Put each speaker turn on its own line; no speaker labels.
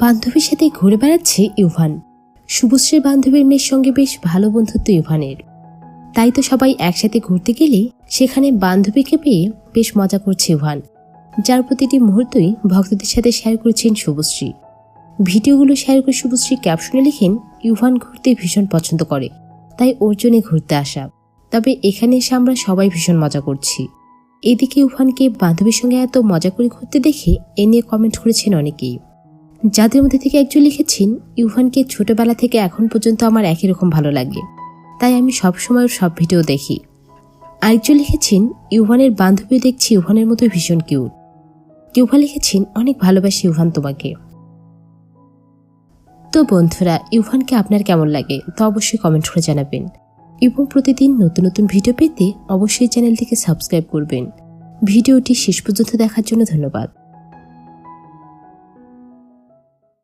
বান্ধবীর সাথে ঘুরে বেড়াচ্ছে ইউভান। শুভশ্রীর বান্ধবীর মেয়ের সঙ্গে বেশ ভালো বন্ধুত্ব ইউভানের। তাই তো সবাই একসাথে ঘুরতে গেলে সেখানে বান্ধবীকে পেয়ে বেশ মজা করছে ইউভান, যার প্রতিটি মুহূর্তই ভক্তদের সাথে শেয়ার করেছেন শুভশ্রী। ভিডিওগুলো শেয়ার করে শুভশ্রী ক্যাপশনে লিখেন, ইউভান ঘুরতে ভীষণ পছন্দ করে, তাই ওর জন্যে ঘুরতে আসা। তবে এখানে এসে আমরা সবাই ভীষণ মজা করছি। এদিকে ইউভানকে বান্ধবীর সঙ্গে এত মজা করে ঘুরতে দেখে এ নিয়ে কমেন্ট করেছেন অনেকেই। যাদের মধ্যে থেকে একজন লিখেছেন ইউহানকে ছোটবেলা থেকে এখন পর্যন্ত আমার একই রকম ভালো লাগে। তাই আমি সবসময় ওর সব ভিডিও দেখি। আরেকজন লিখেছেন ইউহানের বান্ধবী দেখছি ইউহানের মতো ভীষণ কিউট ইউভান লিখেছেন, অনেক ভালোবাসি ইউহান তোমাকে। তো বন্ধুরা ইউহানকে আপনার কেমন লাগে তা অবশ্যই কমেন্ট করে জানাবেন। এবং প্রতিদিন নতুন নতুন ভিডিও পেতে অবশ্যই চ্যানেলটিকে সাবস্ক্রাইব করবেন। ভিডিওটি শেষ পর্যন্ত দেখার জন্য ধন্যবাদ।